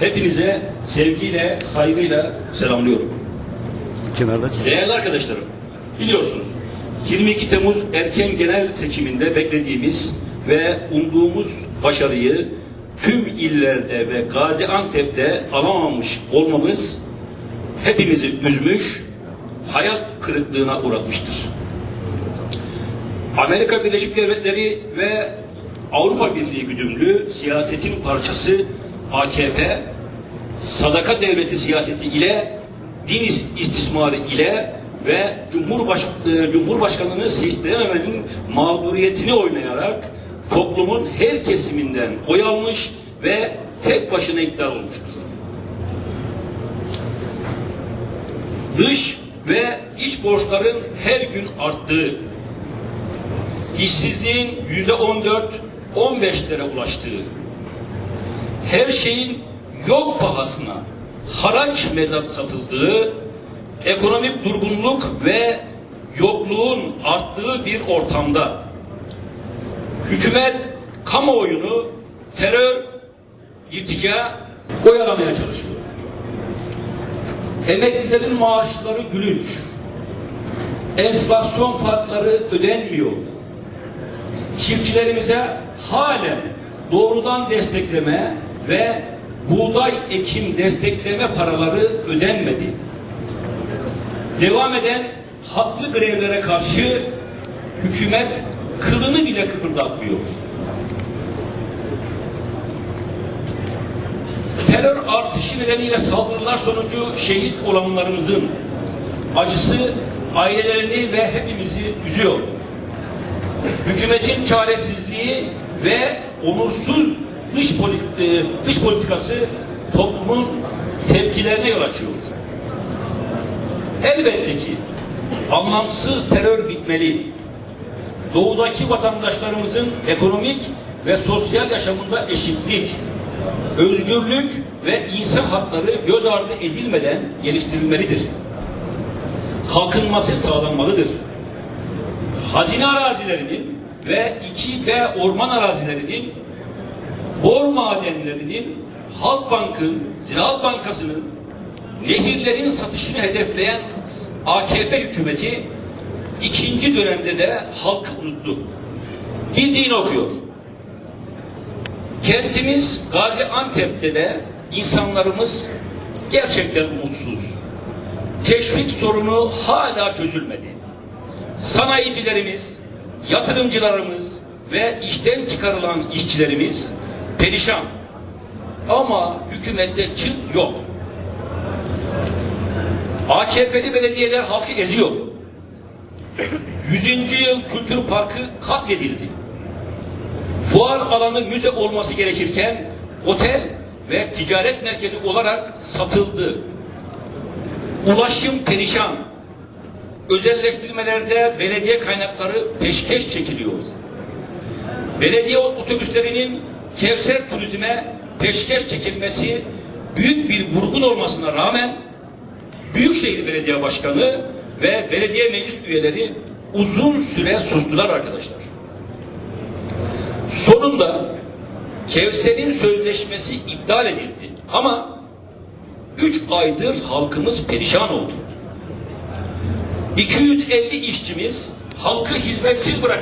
Hepinize sevgiyle, saygıyla selamlıyorum. Kenarda. Değerli arkadaşlarım, biliyorsunuz 22 Temmuz erken genel seçiminde beklediğimiz ve umduğumuz başarıyı tüm illerde ve Gaziantep'te alamamış olmamız hepimizi üzmüş, hayal kırıklığına uğratmıştır. Amerika Birleşik Devletleri ve Avrupa Birliği güdümlü siyasetin parçası AKP, sadaka devleti siyaseti ile din is- istismarı ile ve Cumhurbaş e, Cumhurbaşkanını seçtirememenin mağduriyetini oynayarak toplumun her kesiminden oy almış ve tek başına iktidar olmuştur. Dış ve iç borçların her gün arttığı, işsizliğin yüzde on dört, on beşlere ulaştığı, her şeyin yok pahasına haraç mezat satıldığı, ekonomik durgunluk ve yokluğun arttığı bir ortamda hükümet kamuoyunu terör, irtica oyalamaya çalışıyor. Emeklilerin maaşları gülünç. Enflasyon farkları ödenmiyor. Çiftçilerimize halen doğrudan destekleme ve buğday ekim destekleme paraları ödenmedi. Devam eden haklı grevlere karşı hükümet kılını bile kıpırdatmıyor. Terör artışı nedeniyle saldırılar sonucu şehit olanlarımızın acısı ailelerini ve hepimizi üzüyor. Hükümetin çaresizliği ve onursuz dış, polit- e, dış politikası toplumun tepkilerine yol açıyor. Elbette ki anlamsız terör bitmeli. Doğudaki vatandaşlarımızın ekonomik ve sosyal yaşamında eşitlik, özgürlük ve insan hakları göz ardı edilmeden geliştirilmelidir. Kalkınması sağlanmalıdır. Hazine arazilerinin ve 2B orman arazilerinin bor madenlerinin Halkbank'ın, Ziraat Bankası'nın nehirlerin satışını hedefleyen AKP hükümeti ikinci dönemde de halkı unuttu. Bildiğini okuyor. Kentimiz Gaziantep'te de insanlarımız gerçekten umutsuz. Teşvik sorunu hala çözülmedi. Sanayicilerimiz, yatırımcılarımız ve işten çıkarılan işçilerimiz perişan. Ama hükümette çıt yok. AKP'li belediyeler halkı eziyor. 100. yıl kültür parkı katledildi. Fuar alanı müze olması gerekirken otel ve ticaret merkezi olarak satıldı. Ulaşım perişan. Özelleştirmelerde belediye kaynakları peşkeş çekiliyor. Belediye otobüslerinin Kevser turizme peşkeş çekilmesi büyük bir vurgun olmasına rağmen Büyükşehir Belediye Başkanı ve belediye meclis üyeleri uzun süre sustular arkadaşlar. Sonunda Kevser'in sözleşmesi iptal edildi. Ama üç aydır halkımız perişan oldu. 250 işçimiz halkı hizmetsiz bırak.